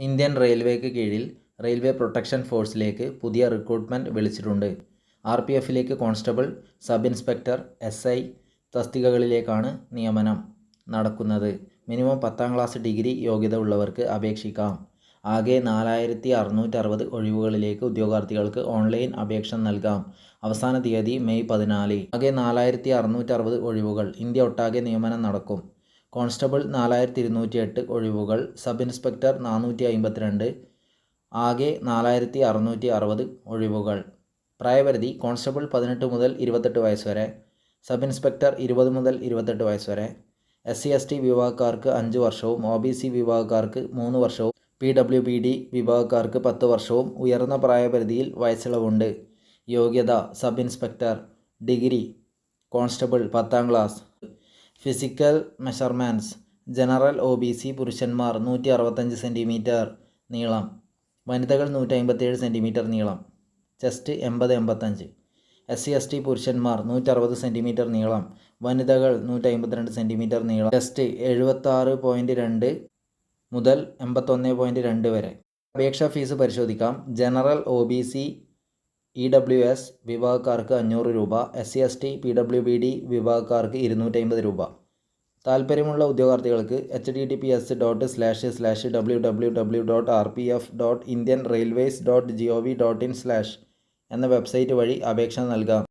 Indian റെയിൽവേക്ക് കീഴിൽ railway protection ഫോഴ്സിലേക്ക് പുതിയ recruitment വിളിച്ചിട്ടുണ്ട്. ആർ പി എഫിലേക്ക് constable sub inspector S I തസ്തികകളിലേക്കാണ് നിയമനം നടക്കുന്നത്. മിനിമം പത്താം ക്ലാസ് ഡിഗ്രി യോഗ്യത ഉള്ളവർക്ക് അപേക്ഷിക്കാം. ആകെ നാലായിരത്തി അറുന്നൂറ്റി അറുപത് ഒഴിവുകളിലേക്ക് ഉദ്യോഗാർത്ഥികൾക്ക് ഓൺലൈൻ അപേക്ഷ നൽകാം. അവസാന തീയതി മെയ് പതിനാല്. ആകെ നാലായിരത്തി അറുന്നൂറ്റി അറുപത് ഒഴിവുകൾ. ഇന്ത്യ ഒട്ടാകെ നിയമനം നടക്കും. കോൺസ്റ്റബിൾ നാലായിരത്തി ഇരുന്നൂറ്റി എട്ട് ഒഴിവുകൾ സബ് ഇൻസ്പെക്ടർ നാനൂറ്റി അമ്പത്തിരണ്ട് ആകെ നാലായിരത്തി അറുന്നൂറ്റി അറുപത് ഒഴിവുകൾ. പ്രായപരിധി കോൺസ്റ്റബിൾ പതിനെട്ട് മുതൽ ഇരുപത്തെട്ട് വയസ്സ് വരെ സബ് ഇൻസ്പെക്ടർ ഇരുപത് മുതൽ ഇരുപത്തെട്ട് വയസ്സ് വരെ. എസ് സി എസ് ടി വിഭാഗക്കാർക്ക് അഞ്ച് വർഷവും ഒ ബി സി വിഭാഗക്കാർക്ക് മൂന്ന് വർഷവും പി ഡബ്ല്യു ബി ഡി വിഭാഗക്കാർക്ക് പത്ത് വർഷവും. ഉയർന്ന പ്രായപരിധിയിൽ വയസ്സിളവുണ്ട്. യോഗ്യത സബ് ഇൻസ്പെക്ടർ ഡിഗ്രി കോൺസ്റ്റബിൾ പത്താം class. Physical measurements general O B C പുരുഷന്മാർ നൂറ്റി അറുപത്തഞ്ച് സെന്റിമീറ്റർ നീളം വനിതകൾ നൂറ്റി അമ്പത്തേഴ് സെന്റിമീറ്റർ നീളം ചെസ്റ്റ് എൺപത് എൺപത്തഞ്ച്. എസ് സി എസ് ടി പുരുഷന്മാർ നൂറ്ററുപത് സെന്റിമീറ്റർ നീളം വനിതകൾ നൂറ്റി അമ്പത്തിരണ്ട് സെന്റിമീറ്റർ നീളം ചെസ്റ്റ് എഴുപത്താറ് പോയിന്റ് രണ്ട് മുതൽ എൺപത്തൊന്ന് പോയിന്റ് രണ്ട് വരെ. അപേക്ഷാ ഫീസ് പരിശോധിക്കാം. General O B C E W S വിഭാഗക്കാർക്ക് അഞ്ഞൂറ് രൂപ S C S T P W B D വിഭാഗക്കാർക്ക് ഇരുന്നൂറ്റമ്പത് രൂപ. താല്പര്യമുള്ള ഉദ്യോഗാർത്ഥികൾക്ക് H D T P S dot slash slash W W W dot R P F dot Indian railways dot G O V dot in slash എന്ന website വഴി അപേക്ഷ നൽകാം.